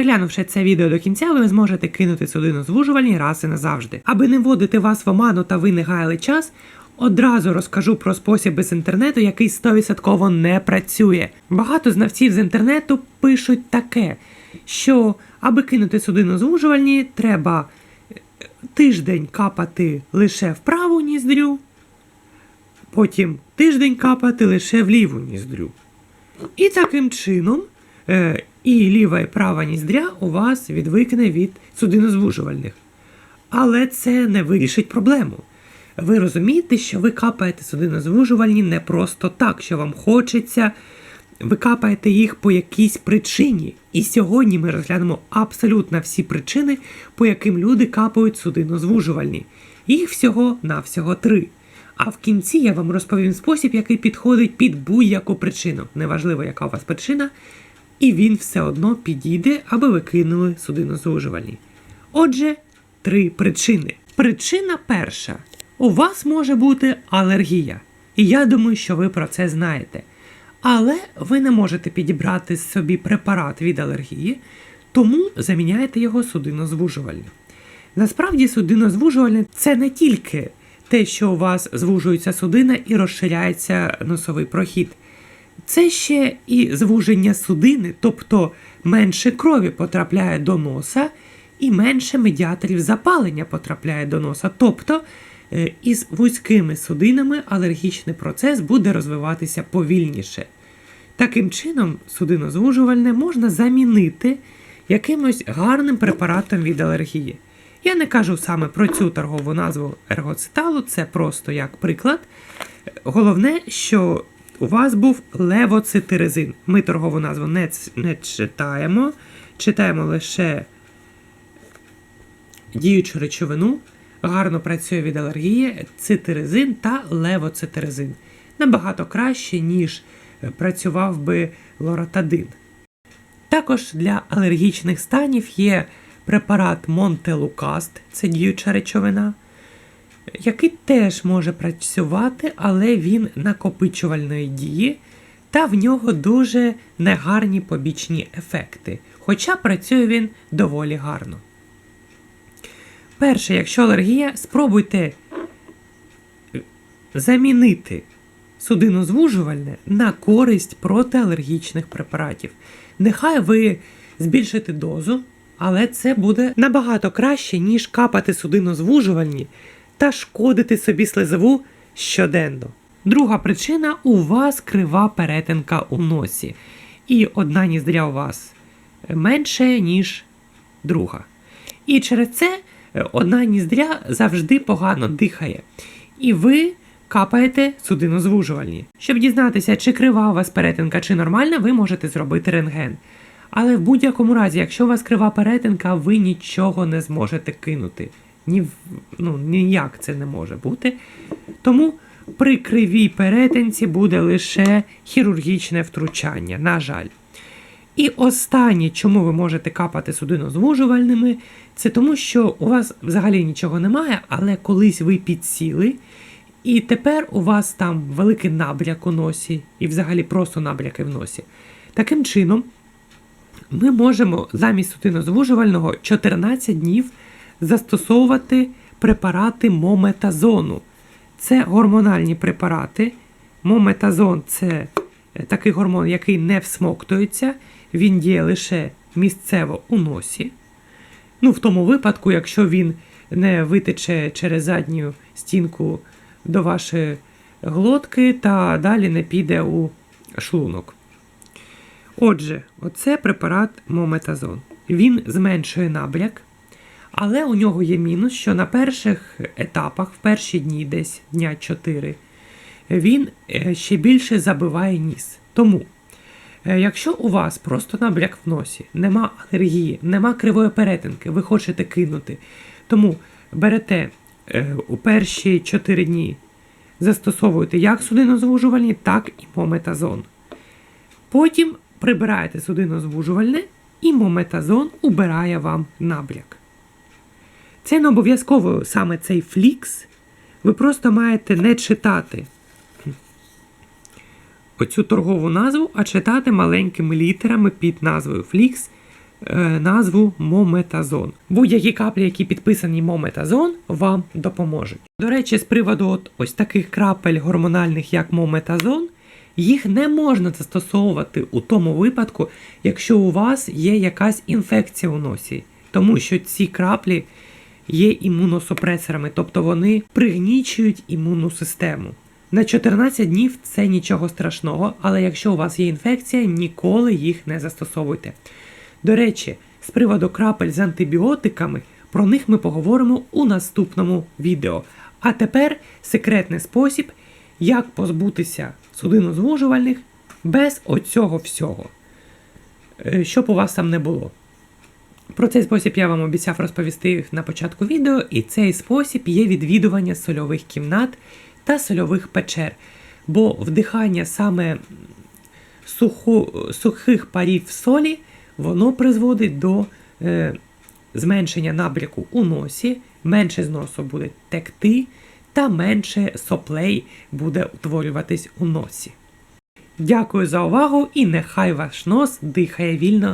Переглянувши це відео до кінця, ви зможете кинути судинозвужувальні раз і назавжди. Аби не вводити вас в оману та ви не гаяли час, одразу розкажу про спосіб з інтернету, який 100% не працює. Багато знавців з інтернету пишуть таке, що аби кинути судинозвужувальні, треба е, тиждень капати лише в праву ніздрю, потім тиждень капати лише в ліву ніздрю. І таким чином е, і ліва і права ніздря у вас відвикне від судинозвужувальних. Але це не вирішить проблему. Ви розумієте, що ви капаєте судинозвужувальні не просто так, що вам хочеться. Ви капаєте їх по якійсь причині. І сьогодні ми розглянемо абсолютно всі причини, по яким люди капають судинозвужувальні. Їх всього навсього три. А в кінці я вам розповім спосіб, який підходить під будь-яку причину. Неважливо, яка у вас причина, і він все одно підійде, аби ви кинули судинозвужувальні. Отже, три причини. Причина перша. У вас може бути алергія. І я думаю, що ви про це знаєте. Але ви не можете підібрати собі препарат від алергії, тому заміняєте його судинозвужувальним. Насправді, судинозвужувальне це не тільки те, що у вас звужується судина і розширяється носовий прохід. Це ще і звуження судини, тобто менше крові потрапляє до носа, і менше медіаторів запалення потрапляє до носа. Тобто е, із вузькими судинами алергічний процес буде розвиватися повільніше. Таким чином, судинозвужувальне можна замінити якимось гарним препаратом від алергії. Я не кажу саме про цю торгову назву ергоциталу, це просто як приклад. Головне, що у вас був левоцитиризин. Ми торгову назву не, не читаємо, читаємо лише діючу речовину. Гарно працює від алергії цитиризин та левоцитиризин. Набагато краще, ніж працював би лоратадин. Також для алергічних станів є препарат Монтелукаст, це діюча речовина, який теж може працювати, але він накопичувальної дії, та в нього дуже негарні побічні ефекти. Хоча працює він доволі гарно. Перше, якщо алергія, спробуйте замінити судинозвужувальне на користь протиалергічних препаратів. Нехай ви збільшите дозу, але це буде набагато краще, ніж капати судинозвужувальні та шкодити собі слизову щоденно. Друга причина у вас крива перетинка у носі. І одна ніздря у вас менше, ніж друга. І через це е, одна ніздря завжди погано дихає. І ви капаєте судинозвужувальні. Щоб дізнатися, чи крива у вас перетинка, чи нормальна, ви можете зробити рентген. Але в будь-якому разі, якщо у вас крива перетинка, ви нічого не зможете кинути. Ні, ну, ніяк це не може бути. Тому при кривій перетинці буде лише хірургічне втручання, на жаль. І останнє, чому ви можете капати судинозвужувальними, це тому, що у вас взагалі нічого немає, але колись ви підсіли, і тепер у вас там великий набряк у носі, і взагалі просто набряки в носі. Таким чином, ми можемо замість судинозвужувального 14 днів застосовувати препарати мометазону. Це гормональні препарати. Мометазон це е, такий гормон, який не всмоктується, він діє лише місцево у носі. Ну, в тому випадку, якщо він не витече через задню стінку до вашої глотки та далі не піде у шлунок. Отже, оце препарат мометазон. Він зменшує набряк, але у нього є мінус, що на перших етапах, в перші дні, десь дня 4, він е, ще більше забиває ніс. Тому, е, якщо у вас просто набряк в носі, нема алергії, нема кривої перетинки, ви хочете кинути, тому берете е, у перші 4 дні, застосовуєте як судинозвужувальні, так і мометазон. Потім прибираєте судинозвужувальне, і мометазон убирає вам набряк. Це не обов'язково саме цей флікс. Ви просто маєте не читати оцю торгову назву, а читати маленькими літерами під назвою флікс е, назву мометазон. Будь-які каплі, які підписані мометазон, вам допоможуть. До речі, з приводу от ось таких крапель гормональних, як мометазон, їх не можна застосовувати у тому випадку, якщо у вас є якась інфекція у носі, тому що ці краплі є імуносупресорами, тобто вони пригнічують імунну систему. На 14 днів це нічого страшного, але якщо у вас є інфекція, ніколи їх не застосовуйте. До речі, з приводу крапель з антибіотиками, про них ми поговоримо у наступному відео. А тепер секретний спосіб, як позбутися судинозвужувальних без оцього всього, Е, щоб у вас там не було. Про цей спосіб я вам обіцяв розповісти на початку відео, і цей спосіб є відвідування сольових кімнат та сольових печер. Бо вдихання саме суху, сухих парів солі, воно призводить до е, зменшення набряку у носі, менше з носу буде текти, та менше соплей буде утворюватись у носі. Дякую за увагу і нехай ваш нос дихає вільно